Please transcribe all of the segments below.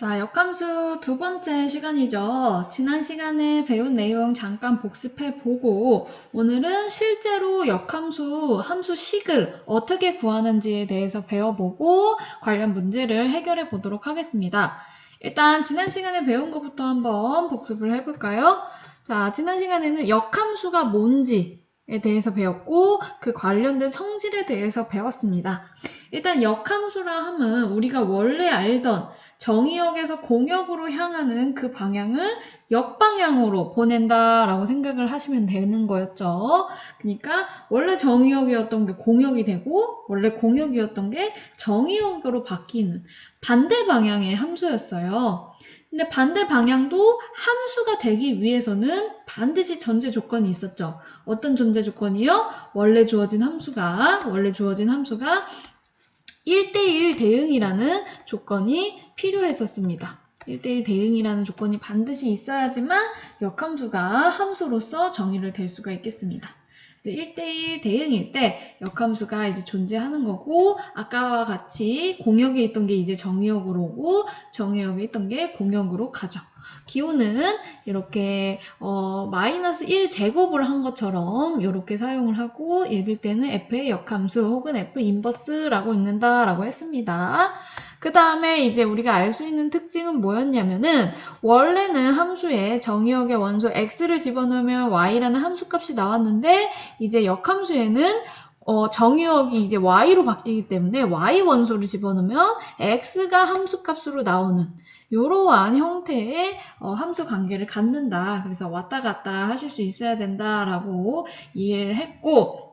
자, 역함수 두 번째 시간이죠. 지난 시간에 배운 내용 잠깐 복습해 보고 오늘은 실제로 역함수 함수식을 어떻게 구하는지에 대해서 배워보고 관련 문제를 해결해 보도록 하겠습니다. 일단 지난 시간에 배운 것부터 한번 복습을 해볼까요? 자, 지난 시간에는 역함수가 뭔지 에 대해서 배웠고 그 관련된 성질에 대해서 배웠습니다. 일단 역함수라 함은 우리가 원래 알던 정의역에서 공역으로 향하는 그 방향을 역방향으로 보낸다라고 생각을 하시면 되는 거였죠. 그러니까 원래 정의역이었던 게 공역이 되고 원래 공역이었던 게 정의역으로 바뀌는 반대 방향의 함수였어요. 근데 반대 방향도 함수가 되기 위해서는 반드시 전제 조건이 있었죠. 어떤 전제 조건이요? 원래 주어진 함수가 원래 주어진 함수가 1대1 대응이라는 조건이 필요했었습니다. 1대1 대응이라는 조건이 반드시 있어야지만 역함수가 함수로서 정의를 될 수가 있겠습니다. 이제 1대1 대응일 때 역함수가 이제 존재하는 거고 아까와 같이 공역에 있던 게 이제 정의역으로 오고 정의역에 있던 게 공역으로 가죠. 기호는 이렇게 어, 마이너스 1 제곱을 한 것처럼 이렇게 사용을 하고 읽을 때는 f의 역함수 혹은 f 인버스라고 읽는다라고 했습니다. 그 다음에 이제 우리가 알 수 있는 특징은 뭐였냐면은 원래는 함수에 정의역의 원소 x를 집어넣으면 y라는 함수값이 나왔는데 이제 역함수에는 어, 정의역이 이제 y로 바뀌기 때문에 y 원소를 집어넣으면 x가 함수값으로 나오는 이러한 형태의 어, 함수 관계를 갖는다. 그래서 왔다 갔다 하실 수 있어야 된다라고 이해를 했고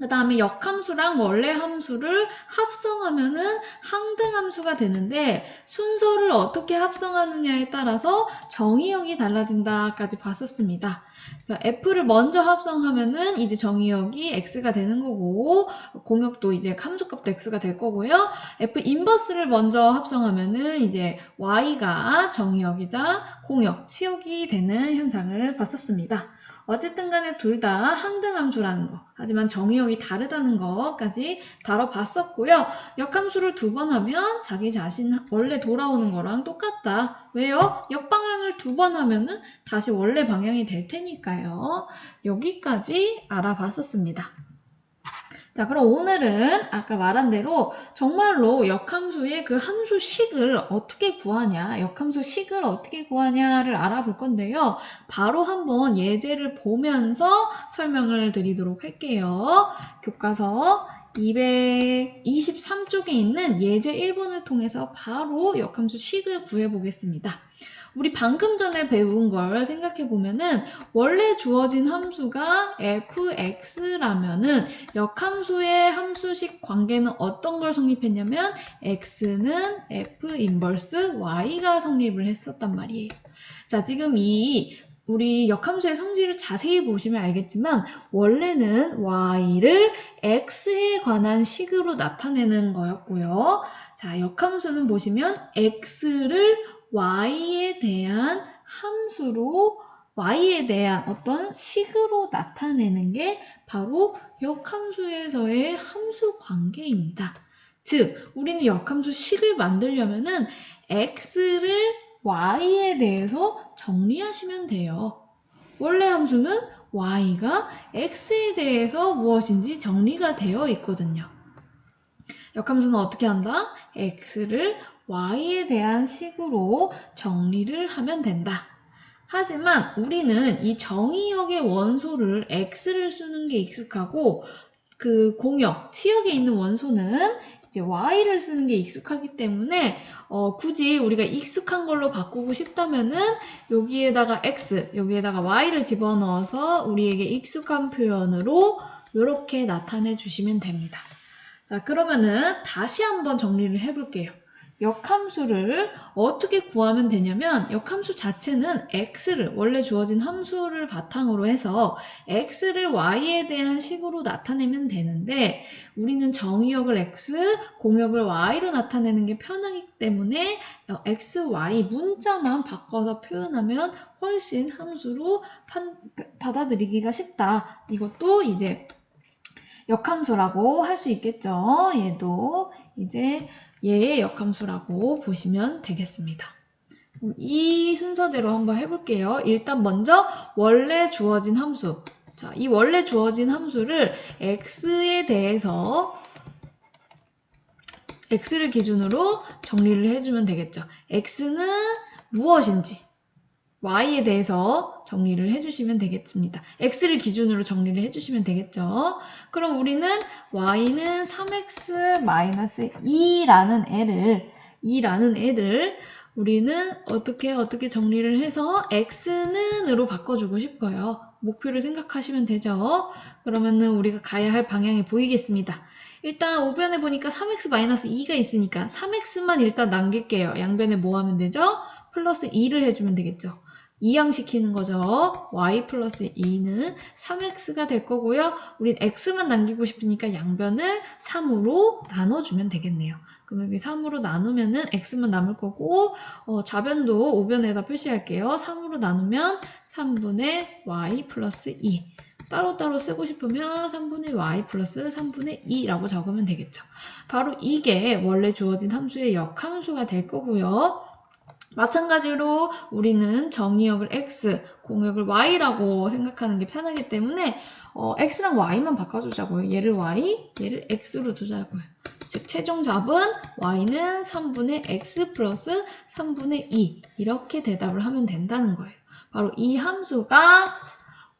그 다음에 역함수랑 원래 함수를 합성하면은 항등함수가 되는데 순서를 어떻게 합성하느냐에 따라서 정의역이 달라진다까지 봤었습니다. 그래서 F를 먼저 합성하면은 이제 정의역이 X가 되는 거고 공역도 이제 함수값도 X가 될 거고요. F 인버스를 먼저 합성하면은 이제 Y가 정의역이자 공역, 치역이 되는 현상을 봤었습니다. 어쨌든 간에 둘 다 항등함수라는 거. 하지만 정의역이 다르다는 것까지 다뤄봤었고요. 역함수를 두 번 하면 자기 자신 원래 돌아오는 거랑 똑같다. 왜요? 역방향을 두 번 하면은 다시 원래 방향이 될 테니까요. 여기까지 알아봤었습니다. 자, 그럼 오늘은 아까 말한 대로 정말로 역함수의 그 함수식을 어떻게 구하냐, 역함수식을 어떻게 구하냐를 알아볼 건데요. 바로 한번 예제를 보면서 설명을 드리도록 할게요. 교과서 223쪽에 있는 예제 1번을 통해서 바로 역함수식을 구해보겠습니다. 우리 방금 전에 배운 걸 생각해 보면은 원래 주어진 함수가 fx라면은 역함수의 함수식 관계는 어떤 걸 성립했냐면 x는 f 인버스 y가 성립을 했었단 말이에요. 자, 지금 이 우리 역함수의 성질을 자세히 보시면 알겠지만 원래는 y를 x에 관한 식으로 나타내는 거였고요. 자, 역함수는 보시면 x를 y에 대한 함수로 y에 대한 어떤 식으로 나타내는 게 바로 역함수에서의 함수 관계입니다. 즉, 우리는 역함수 식을 만들려면은 x를 y에 대해서 정리하시면 돼요. 원래 함수는 y가 x에 대해서 무엇인지 정리가 되어 있거든요. 역함수는 어떻게 한다? x를 y에 대한 식으로 정리를 하면 된다. 하지만 우리는 이 정의역의 원소를 x를 쓰는 게 익숙하고 그 공역, 치역에 있는 원소는 이제 y를 쓰는 게 익숙하기 때문에 어, 굳이 우리가 익숙한 걸로 바꾸고 싶다면은 여기에다가 x, 여기에다가 y를 집어넣어서 우리에게 익숙한 표현으로 이렇게 나타내 주시면 됩니다. 자, 그러면은 다시 한번 정리를 해볼게요. 역함수를 어떻게 구하면 되냐면 역함수 자체는 x를 원래 주어진 함수를 바탕으로 해서 x를 y에 대한 식으로 나타내면 되는데 우리는 정의역을 x, 공역을 y로 나타내는 게 편하기 때문에 x, y 문자만 바꿔서 표현하면 훨씬 함수로 판, 받아들이기가 쉽다. 이것도 이제 역함수라고 할 수 있겠죠. 얘도 이제 얘의 역함수라고 보시면 되겠습니다. 이 순서대로 한번 해볼게요. 일단 먼저 원래 주어진 함수. 자, 이 원래 주어진 함수를 x에 대해서 x를 기준으로 정리를 해주면 되겠죠. x는 무엇인지 y에 대해서 정리를 해주시면 되겠습니다. x를 기준으로 정리를 해주시면 되겠죠. 그럼 우리는 y는 3x-2라는 애를 2라는 애를 우리는 어떻게 어떻게 정리를 해서 x는으로 바꿔주고 싶어요. 목표를 생각하시면 되죠. 그러면은 우리가 가야 할 방향이 보이겠습니다. 일단 우변에 보니까 3x-2가 있으니까 3x만 일단 남길게요. 양변에 뭐 하면 되죠? 플러스 2를 해주면 되겠죠. 이항시키는 거죠. y 플러스 2는 3x가 될 거고요. 우린 x만 남기고 싶으니까 양변을 3으로 나눠주면 되겠네요. 그럼 여기 3으로 나누면 은 x만 남을 거고 어, 좌변도 우변에다 표시할게요. 3으로 나누면 3분의 y 플러스 2 따로따로 쓰고 싶으면 3분의 y 플러스 3분의 2라고 적으면 되겠죠. 바로 이게 원래 주어진 함수의 역함수가 될 거고요. 마찬가지로 우리는 정의역을 x, 공역을 y라고 생각하는 게 편하기 때문에 어, x랑 y만 바꿔주자고요. 얘를 y, 얘를 x로 두자고요. 즉 최종 답은 y는 3분의 x 플러스 3분의 2 이렇게 대답을 하면 된다는 거예요. 바로 이 함수가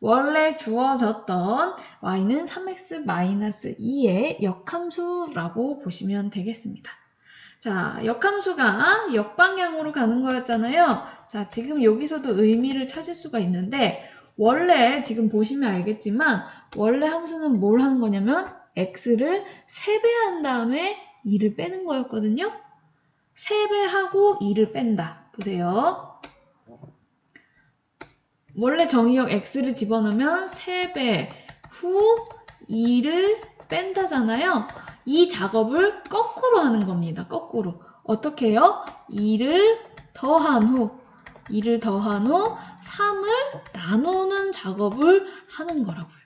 원래 주어졌던 y는 3x-2의 역함수라고 보시면 되겠습니다. 자, 역함수가 역방향으로 가는 거였잖아요. 자, 지금 여기서도 의미를 찾을 수가 있는데 원래 지금 보시면 알겠지만 원래 함수는 뭘 하는 거냐면 x를 3배한 다음에 2를 빼는 거였거든요. 3배하고 2를 뺀다. 보세요. 원래 정의역 x를 집어넣으면 3배 후 2를 뺀다잖아요. 이 작업을 거꾸로 하는 겁니다. 거꾸로. 어떻게 해요? 2를 더한 후 2를 더한 후 3을 나누는 작업을 하는 거라고요.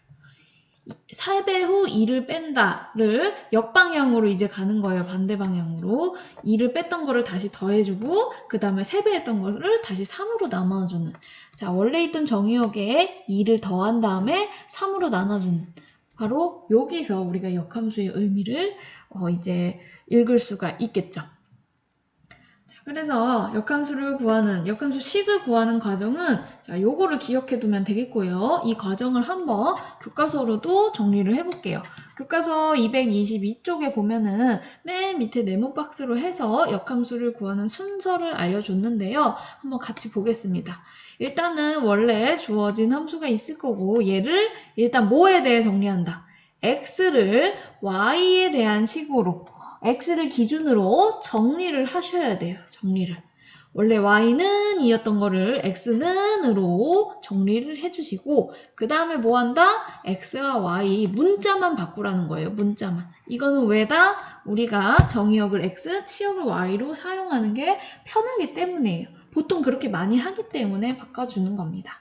4배 후 2를 뺀다를 역방향으로 이제 가는 거예요. 반대 방향으로. 2를 뺐던 거를 다시 더해주고 그 다음에 3배 했던 거를 다시 3으로 나눠주는. 자, 원래 있던 정의역에 2를 더한 다음에 3으로 나눠주는. 바로 여기서 우리가 역함수의 의미를 어, 이제 읽을 수가 있겠죠. 그래서 역함수를 구하는, 역함수 식을 구하는 과정은 자, 요거를 기억해 두면 되겠고요. 이 과정을 한번 교과서로도 정리를 해볼게요. 교과서 222쪽에 보면은 맨 밑에 네모 박스로 해서 역함수를 구하는 순서를 알려줬는데요. 한번 같이 보겠습니다. 일단은 원래 주어진 함수가 있을 거고 얘를 일단 뭐에 대해 정리한다. x를 y에 대한 식으로 x를 기준으로 정리를 하셔야 돼요. 정리를. 원래 y는 이었던 거를 x는 으로 정리를 해주시고 그 다음에 뭐 한다? x와 y 문자만 바꾸라는 거예요. 문자만. 이거는 왜다? 우리가 정의역을 x, 치역을 y로 사용하는 게 편하기 때문이에요. 보통 그렇게 많이 하기 때문에 바꿔주는 겁니다.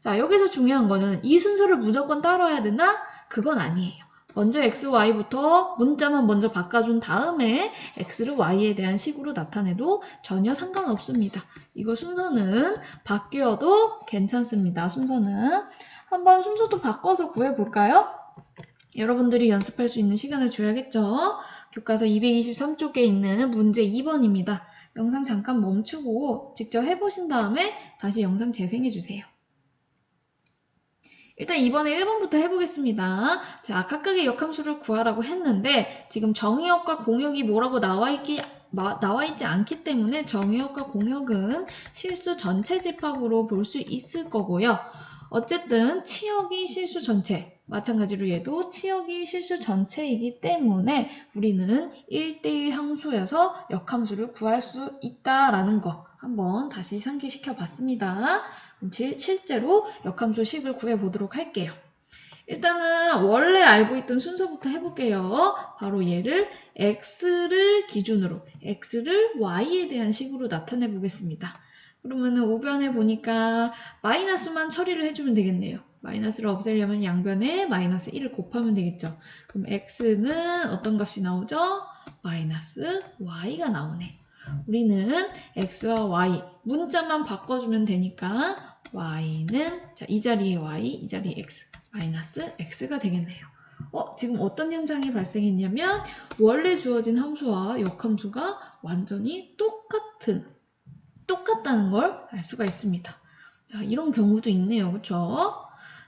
자, 여기서 중요한 거는 이 순서를 무조건 따라야 되나? 그건 아니에요. 먼저 x, y부터 문자만 먼저 바꿔준 다음에 x를 y에 대한 식으로 나타내도 전혀 상관없습니다. 이거 순서는 바뀌어도 괜찮습니다. 순서는 한번 순서도 바꿔서 구해볼까요? 여러분들이 연습할 수 있는 시간을 줘야겠죠? 교과서 223쪽에 있는 문제 2번입니다. 영상 잠깐 멈추고 직접 해보신 다음에 다시 영상 재생해주세요. 일단 이번에 1번부터 해보겠습니다. 자, 각각의 역함수를 구하라고 했는데 지금 정의역과 공역이 뭐라고 나와있기 나와 있지 않기 때문에 정의역과 공역은 실수 전체 집합으로 볼 수 있을 거고요. 어쨌든 치역이 실수 전체, 마찬가지로 얘도 치역이 실수 전체이기 때문에 우리는 1대1 함수여서 역함수를 구할 수 있다라는 거 한번 다시 상기시켜 봤습니다. 실제로 역함수 식을 구해보도록 할게요. 일단은 원래 알고 있던 순서부터 해볼게요. 바로 얘를 x를 기준으로 x를 y에 대한 식으로 나타내 보겠습니다. 그러면은 우변에 보니까 마이너스만 처리를 해주면 되겠네요. 마이너스를 없애려면 양변에 마이너스 1을 곱하면 되겠죠. 그럼 x는 어떤 값이 나오죠? 마이너스 y가 나오네. 우리는 x와 y 문자만 바꿔주면 되니까 y는 자, 이 자리에 y, 이 자리에 x 마이너스 x가 되겠네요. 어, 지금 어떤 현상이 발생했냐면 원래 주어진 함수와 역함수가 완전히 똑같은 똑같다는 걸 알 수가 있습니다. 자, 이런 경우도 있네요. 그쵸?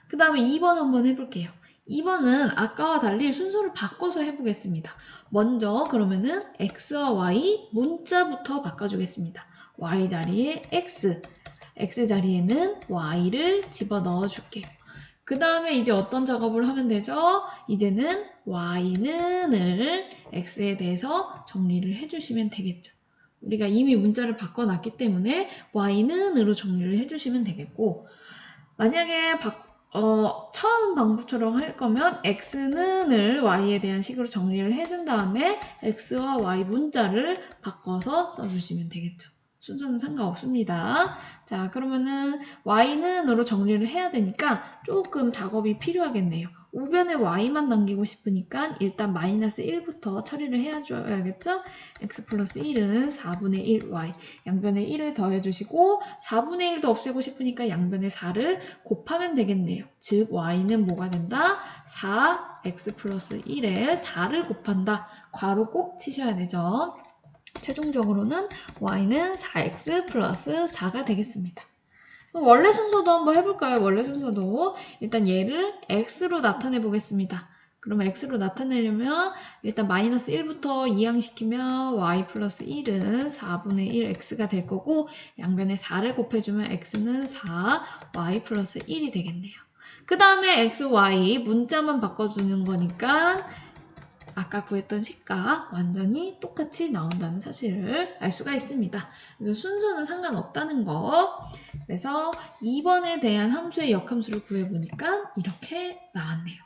그 다음에 2번 한번 해볼게요. 2번은 아까와 달리 순서를 바꿔서 해보겠습니다. 먼저 그러면은 x와 y 문자부터 바꿔주겠습니다. y 자리에 x, x 자리에는 y를 집어넣어 줄게요. 그 다음에 이제 어떤 작업을 하면 되죠? 이제는 y는을 x에 대해서 정리를 해주시면 되겠죠. 우리가 이미 문자를 바꿔놨기 때문에 y는으로 정리를 해주시면 되겠고 만약에 바, 어, 처음 방법처럼 할 거면 x는을 y에 대한 식으로 정리를 해준 다음에 x와 y 문자를 바꿔서 써주시면 되겠죠. 순서는 상관없습니다. 자, 그러면은 y는으로 정리를 해야 되니까 조금 작업이 필요하겠네요. 우변에 y만 남기고 싶으니까 일단 마이너스 1부터 처리를 해줘야겠죠? x 플러스 1은 4분의 1y 양변에 1을 더해주시고 4분의 1도 없애고 싶으니까 양변에 4를 곱하면 되겠네요. 즉 y는 뭐가 된다? 4x 플러스 1에 4를 곱한다. 괄호 꼭 치셔야 되죠. 최종적으로는 y는 4x 플러스 4가 되겠습니다. 원래 순서도 한번 해볼까요? 원래 순서도 일단 얘를 x로 나타내 보겠습니다. 그러면 x로 나타내려면 일단 마이너스 1부터 이항시키면 y 플러스 1은 4분의 1 x가 될 거고 양변에 4를 곱해주면 x는 4 y 플러스 1이 되겠네요. 그 다음에 x, y 문자만 바꿔주는 거니까 아까 구했던 식과 완전히 똑같이 나온다는 사실을 알 수가 있습니다. 그래서 순서는 상관없다는 거. 그래서 2번에 대한 함수의 역함수를 구해보니까 이렇게 나왔네요.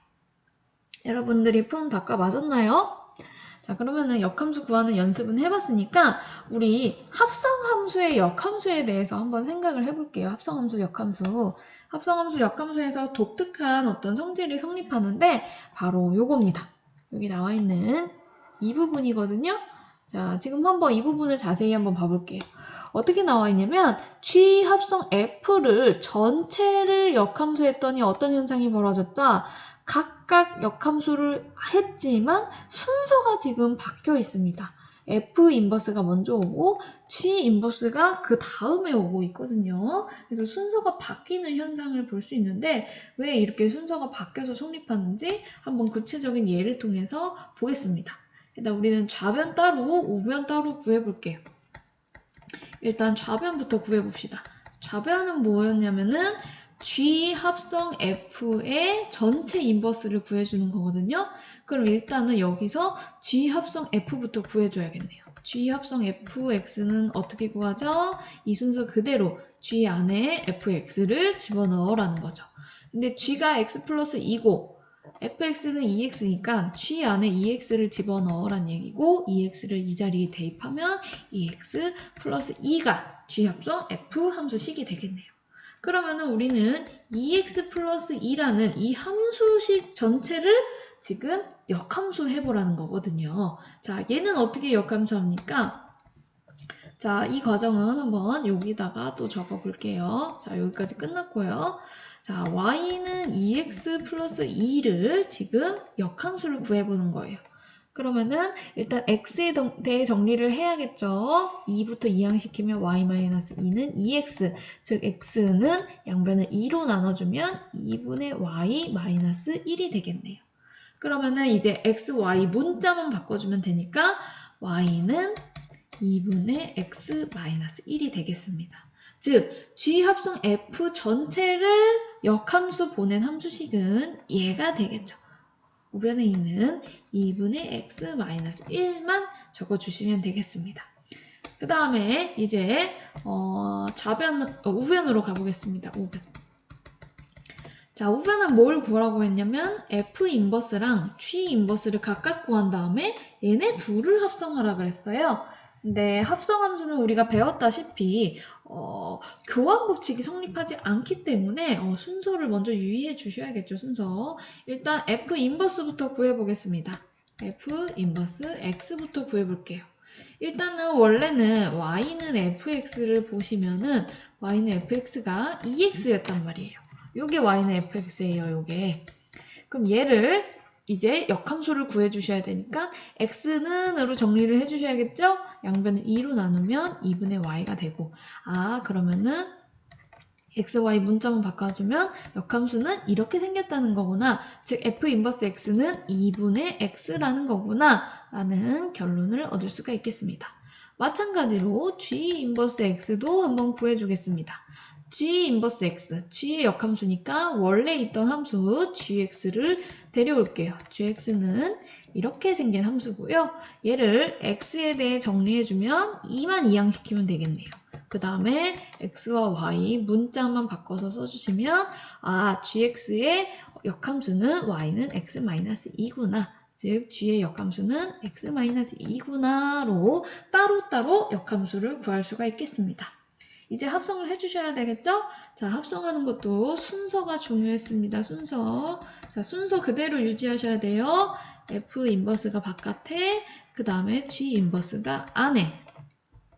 여러분들이 품 닦아 맞았나요? 자, 그러면은 역함수 구하는 연습은 해봤으니까 우리 합성함수의 역함수에 대해서 한번 생각을 해볼게요. 합성함수, 역함수. 합성함수, 역함수에서 독특한 어떤 성질이 성립하는데 바로 요겁니다. 여기 나와 있는 이 부분이거든요. 자, 지금 한번 이 부분을 자세히 한번 봐볼게요. 어떻게 나와 있냐면 G 합성 F를 전체를 역함수 했더니 어떤 현상이 벌어졌다? 각각 역함수를 했지만 순서가 지금 바뀌어 있습니다. F 인버스가 먼저 오고 G 인버스가 그 다음에 오고 있거든요. 그래서 순서가 바뀌는 현상을 볼 수 있는데 왜 이렇게 순서가 바뀌어서 성립하는지 한번 구체적인 예를 통해서 보겠습니다. 일단 우리는 좌변 따로 우변 따로 구해볼게요. 일단 좌변부터 구해봅시다. 좌변은 뭐였냐면은 G 합성 F의 전체 인버스를 구해주는 거거든요. 그럼 일단은 여기서 G 합성 F부터 구해줘야겠네요. G 합성 Fx는 어떻게 구하죠? 이 순서 그대로 G 안에 Fx를 집어넣으라는 거죠. 근데 G가 X 플러스 2고 fx는 2x니까 G 안에 2x를 집어넣으란 얘기고 2x를 이 자리에 대입하면 2x 플러스 2가 G 합성 f 함수식이 되겠네요. 그러면은 우리는 2x 플러스 2라는 이 함수식 전체를 지금 역함수 해보라는 거거든요. 자, 얘는 어떻게 역함수 합니까? 자, 이 과정은 한번 여기다가 또 적어 볼게요. 자, 여기까지 끝났고요. 자, y는 2x 플러스 2를 지금 역함수를 구해보는 거예요. 그러면은 일단 x에 대해 정리를 해야겠죠. 2부터 이항시키면 y-2는 2x, 즉 x는 양변을 2로 나눠주면 2분의 y-1이 되겠네요. 그러면은 이제 x, y 문자만 바꿔주면 되니까 y는 2분의 x-1이 되겠습니다. 즉, g 합성 f 전체를 역함수 보낸 함수식은 얘가 되겠죠. 우변에 있는 2분의 x-1만 적어주시면 되겠습니다. 그 다음에 이제 어, 좌변, 어, 우변으로 가보겠습니다. 우변. 자, 우변은 뭘 구하라고 했냐면 f 인버스랑 g 인버스를 각각 구한 다음에 얘네 둘을 합성하라 그랬어요. 근데 합성함수는 우리가 배웠다시피 어, 교환 법칙이 성립하지 않기 때문에 어, 순서를 먼저 유의해 주셔야겠죠. 순서. 일단 f 인버스부터 구해보겠습니다. f 인버스 x부터 구해볼게요. 일단은 원래는 y는 fx를 보시면은 y는 fx가 2x였단 말이에요. 요게 y는 fx예요, 요게. 그럼 얘를 이제 역함수를 구해 주셔야 되니까 x는으로 정리를 해 주셔야겠죠? 양변을 2로 나누면 2분의 y가 되고 아, 그러면은 x, y 문자만 바꿔주면 역함수는 이렇게 생겼다는 거구나. 즉 f 인버스 x는 2분의 x라는 거구나. 라는 결론을 얻을 수가 있겠습니다. 마찬가지로 g 인버스 x도 한번 구해주겠습니다. g 인버스 x, g의 역함수니까 원래 있던 함수 gx를 데려올게요. gx는 이렇게 생긴 함수고요. 얘를 x에 대해 정리해주면 2만 이항시키면 되겠네요. 그 다음에 x와 y 문자만 바꿔서 써주시면 아 gx의 역함수는 y는 x-2구나. 즉 g의 역함수는 x-2구나로 따로따로 역함수를 구할 수가 있겠습니다. 이제 합성을 해주셔야 되겠죠? 자, 합성하는 것도 순서가 중요했습니다. 순서. 자, 순서 그대로 유지하셔야 돼요. F 인버스가 바깥에, 그 다음에 g 인버스가 안에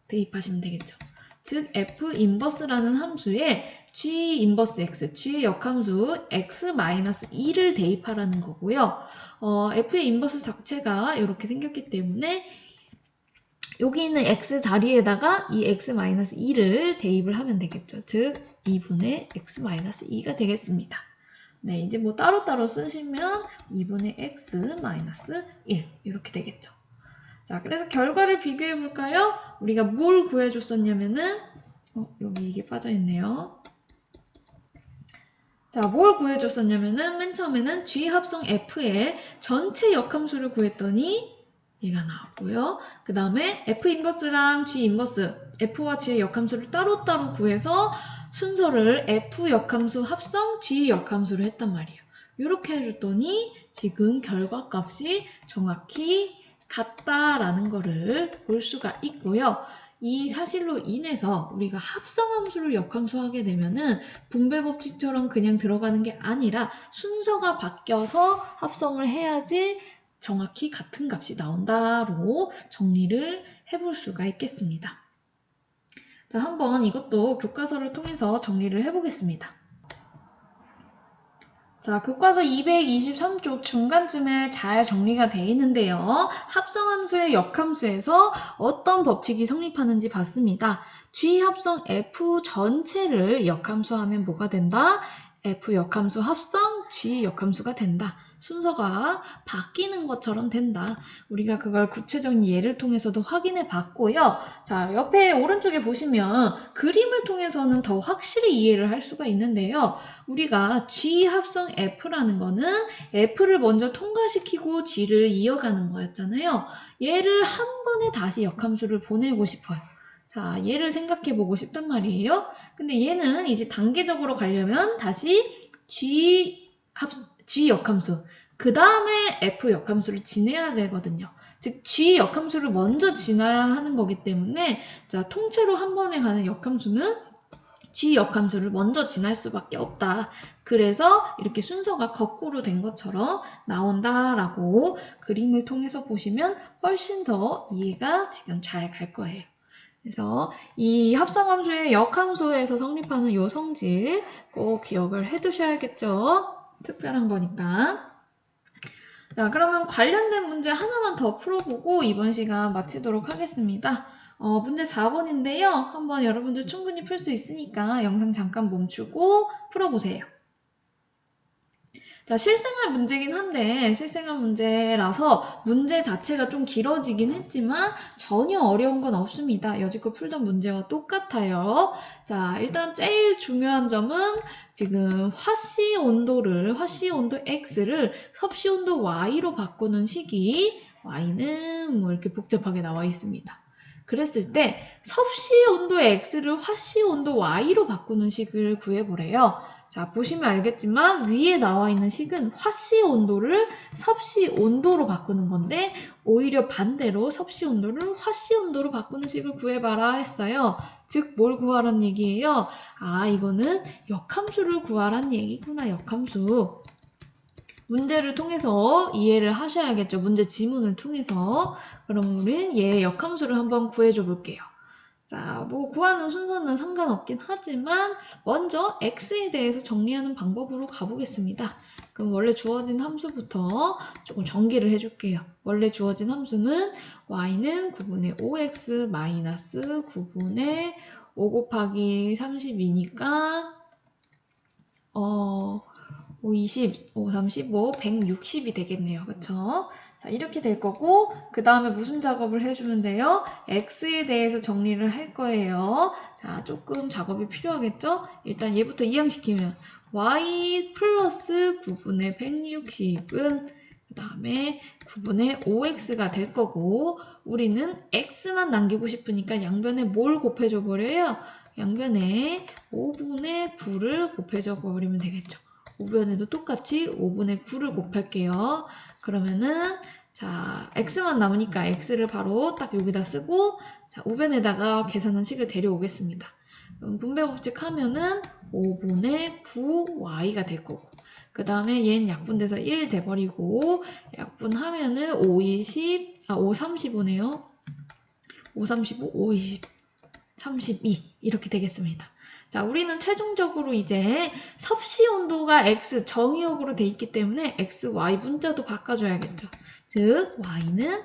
대입하시면 되겠죠. 즉, f 인버스라는 함수에 g 인버스 x, g의 역함수 x-2를 대입하라는 거고요. 어, f의 인버스 자체가 이렇게 생겼기 때문에 여기 있는 x 자리에다가 이 x-2를 대입을 하면 되겠죠. 즉 2분의 x-2가 되겠습니다. 네, 이제 뭐 따로따로 쓰시면 2분의 x-1 이렇게 되겠죠. 자, 그래서 결과를 비교해 볼까요? 우리가 뭘 구해줬었냐면은 어, 여기 이게 빠져있네요. 자, 뭘 구해줬었냐면은 맨 처음에는 G 합성 F의 전체 역함수를 구했더니 얘가 나왔고요. 그 다음에 F 인버스랑 G 인버스, F와 G의 역함수를 따로따로 구해서 순서를 F 역함수 합성 G 역함수로 했단 말이에요. 이렇게 해줬더니 지금 결과값이 정확히 같다라는 거를 볼 수가 있고요. 이 사실로 인해서 우리가 합성함수를 역함수하게 되면은 분배 법칙처럼 그냥 들어가는 게 아니라 순서가 바뀌어서 합성을 해야지 정확히 같은 값이 나온다로 정리를 해볼 수가 있겠습니다. 자, 한번 이것도 교과서를 통해서 정리를 해보겠습니다. 자, 교과서 223쪽 중간쯤에 잘 정리가 되어 있는데요. 합성함수의 역함수에서 어떤 법칙이 성립하는지 봤습니다. G 합성 F 전체를 역함수하면 뭐가 된다? F 역함수 합성 G 역함수가 된다. 순서가 바뀌는 것처럼 된다. 우리가 그걸 구체적인 예를 통해서도 확인해 봤고요. 자, 옆에 오른쪽에 보시면 그림을 통해서는 더 확실히 이해를 할 수가 있는데요. 우리가 G 합성 F라는 거는 F를 먼저 통과시키고 G를 이어가는 거였잖아요. 얘를 한 번에 다시 역함수를 보내고 싶어요. 자, 얘를 생각해 보고 싶단 말이에요. 근데 얘는 이제 단계적으로 가려면 다시 G 합, G 역함수, 그 다음에 F 역함수를 지내야 되거든요. 즉, G 역함수를 먼저 지나야 하는 거기 때문에, 자, 통째로 한 번에 가는 역함수는 G 역함수를 먼저 지날 수밖에 없다. 그래서 이렇게 순서가 거꾸로 된 것처럼 나온다라고 그림을 통해서 보시면 훨씬 더 이해가 지금 잘 갈 거예요. 그래서 이 합성함수의 역함수에서 성립하는 요 성질 꼭 기억을 해 두셔야겠죠. 특별한 거니까. 자, 그러면 관련된 문제 하나만 더 풀어보고 이번 시간 마치도록 하겠습니다. 어, 문제 4번인데요. 한번 여러분들 충분히 풀 수 있으니까 영상 잠깐 멈추고 풀어보세요. 자, 실생활 문제긴 한데, 실생활 문제라서 문제 자체가 좀 길어지긴 했지만 전혀 어려운 건 없습니다. 여지껏 풀던 문제와 똑같아요. 자, 일단 제일 중요한 점은 지금 화씨 온도를, 화씨 온도 X를 섭씨 온도 Y로 바꾸는 식이 Y는 뭐 이렇게 복잡하게 나와 있습니다. 그랬을 때 섭씨 온도 X를 화씨 온도 Y로 바꾸는 식을 구해보래요. 자, 보시면 알겠지만 위에 나와 있는 식은 화씨 온도를 섭씨 온도로 바꾸는 건데 오히려 반대로 섭씨 온도를 화씨 온도로 바꾸는 식을 구해봐라 했어요. 즉, 뭘 구하란 얘기예요? 아, 이거는 역함수를 구하란 얘기구나, 역함수. 문제를 통해서 이해를 하셔야겠죠. 문제 지문을 통해서. 그럼 우린 얘의 역함수를 한번 구해줘 볼게요. 자, 뭐 구하는 순서는 상관없긴 하지만 먼저 x에 대해서 정리하는 방법으로 가보겠습니다. 그럼 원래 주어진 함수부터 조금 정리를 해줄게요. 원래 주어진 함수는 y는 9분의 5x 마이너스 9분의 5 곱하기 32니까 어, 5, 20, 5, 35, 160이 되겠네요. 그쵸? 자, 이렇게 될 거고, 그 다음에 무슨 작업을 해주면 돼요? x에 대해서 정리를 할 거예요. 자, 조금 작업이 필요하겠죠? 일단 얘부터 이항시키면, y 플러스 9분의 160은, 그 다음에 9분의 5x가 될 거고, 우리는 x만 남기고 싶으니까 양변에 뭘 곱해줘 버려요? 양변에 5분의 9를 곱해줘 버리면 되겠죠. 우변에도 똑같이 5분의 9를 곱할게요. 그러면은 자 x만 남으니까 x를 바로 딱 여기다 쓰고 자 우변에다가 계산한 식을 데려오겠습니다. 그럼 분배 법칙 하면은 5분의 9y가 될 거고 그 다음에 얘는 약분돼서 1 돼버리고 약분하면은 5, 20, 아, 5, 35네요. 5, 35, 5, 20, 32 이렇게 되겠습니다. 자, 우리는 최종적으로 이제 섭씨 온도가 x 정의역으로 돼 있기 때문에 x, y 문자도 바꿔줘야겠죠. 즉, y는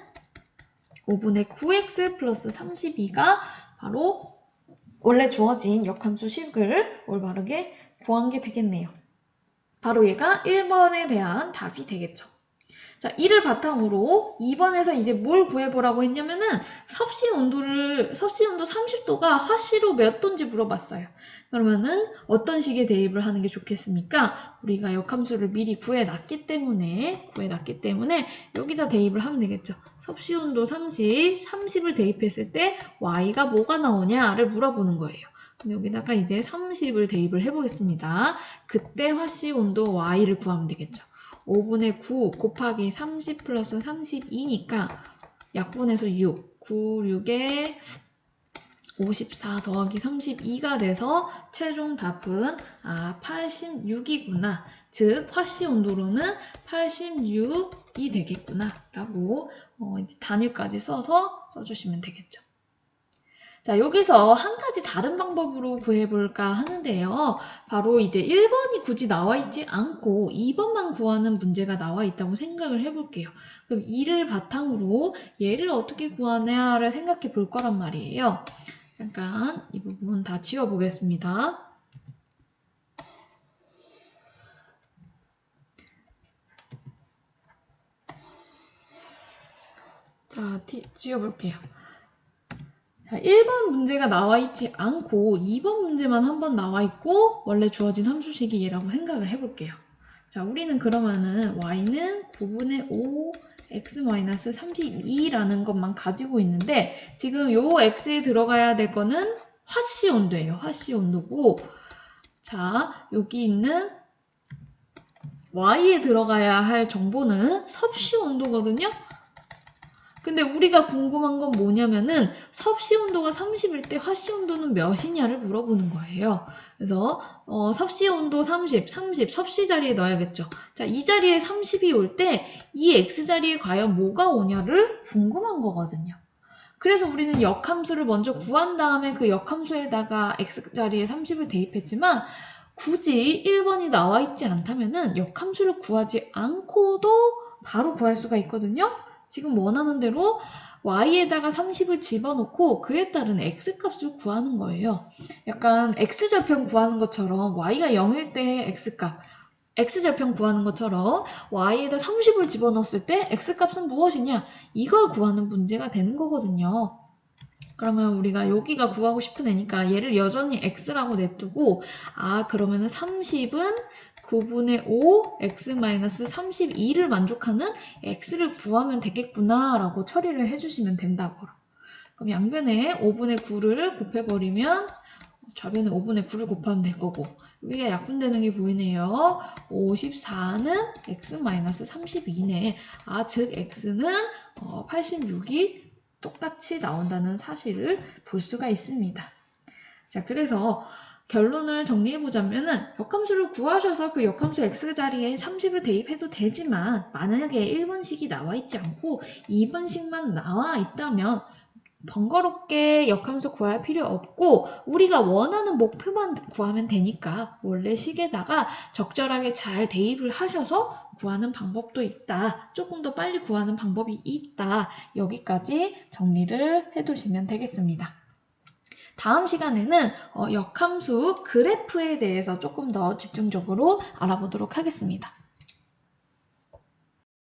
5분의 9x 플러스 32가 바로 원래 주어진 역함수 식을 올바르게 구한 게 되겠네요. 바로 얘가 1번에 대한 답이 되겠죠. 자, 이를 바탕으로 2번에서 이제 뭘 구해보라고 했냐면은 섭씨 온도를, 섭씨 온도 30도가 화씨로 몇 도인지 물어봤어요. 그러면은 어떤 식의 대입을 하는 게 좋겠습니까? 우리가 역함수를 미리 구해놨기 때문에, 구해놨기 때문에 여기다 대입을 하면 되겠죠. 섭씨 온도 30, 30을 대입했을 때 y가 뭐가 나오냐를 물어보는 거예요. 그럼 여기다가 이제 30을 대입을 해보겠습니다. 그때 화씨 온도 y를 구하면 되겠죠. 5분의 9 곱하기 30 플러스 32니까 약분해서 6, 9, 6에 54 더하기 32가 돼서 최종 답은 아 86이구나. 즉 화씨 온도로는 86이 되겠구나 라고 어, 이제 단위까지 써서 써주시면 되겠죠. 자, 여기서 한 가지 다른 방법으로 구해볼까 하는데요. 바로 이제 1번이 굳이 나와 있지 않고 2번만 구하는 문제가 나와 있다고 생각을 해볼게요. 그럼 이를 바탕으로 얘를 어떻게 구하냐를 생각해 볼 거란 말이에요. 잠깐 이 부분 다 지워보겠습니다. 자, 티, 지워볼게요. 자, 1번 문제가 나와 있지 않고 2번 문제만 한 번 나와 있고 원래 주어진 함수식이 얘라고 생각을 해볼게요. 자, 우리는 그러면은 y는 9분의 5 x-32라는 것만 가지고 있는데 지금 요 x에 들어가야 될 거는 화씨 온도예요. 화씨 온도고 자, 여기 있는 y에 들어가야 할 정보는 섭씨 온도거든요. 근데 우리가 궁금한 건 뭐냐면은 섭씨 온도가 30일 때 화씨 온도는 몇이냐를 물어보는 거예요. 그래서 어, 섭씨 온도 30, 30 섭씨 자리에 넣어야겠죠. 자, 이 자리에 30이 올 때 이 x 자리에 과연 뭐가 오냐를 궁금한 거거든요. 그래서 우리는 역함수를 먼저 구한 다음에 그 역함수에다가 x 자리에 30을 대입했지만 굳이 1번이 나와 있지 않다면 은 역함수를 구하지 않고도 바로 구할 수가 있거든요. 지금 원하는 대로 y에다가 30을 집어넣고 그에 따른 x 값을 구하는 거예요. 약간 x 절편 구하는 것처럼 y가 0일 때 x 값, x 절편 구하는 것처럼 y에다 30을 집어넣었을 때 x 값은 무엇이냐? 이걸 구하는 문제가 되는 거거든요. 그러면 우리가 여기가 구하고 싶은 애니까 얘를 여전히 x라고 냅두고 아 그러면은 30은 9분의 5 x-32를 만족하는 x를 구하면 되겠구나 라고 처리를 해주시면 된다고 그럼 양변에 5분의 9를 곱해버리면 좌변에 5분의 9를 곱하면 될 거고 여기가 약분되는 게 보이네요. 54는 x-32네. 아 즉 x는 86이 똑같이 나온다는 사실을 볼 수가 있습니다. 자 그래서 결론을 정리해보자면은 역함수를 구하셔서 그 역함수 x 자리에 30을 대입해도 되지만 만약에 1번식이 나와 있지 않고 2번식만 나와 있다면 번거롭게 역함수 구할 필요 없고 우리가 원하는 목표만 구하면 되니까 원래 식에다가 적절하게 잘 대입을 하셔서 구하는 방법도 있다. 조금 더 빨리 구하는 방법이 있다. 여기까지 정리를 해두시면 되겠습니다. 다음 시간에는 어, 역함수 그래프에 대해서 조금 더 집중적으로 알아보도록 하겠습니다.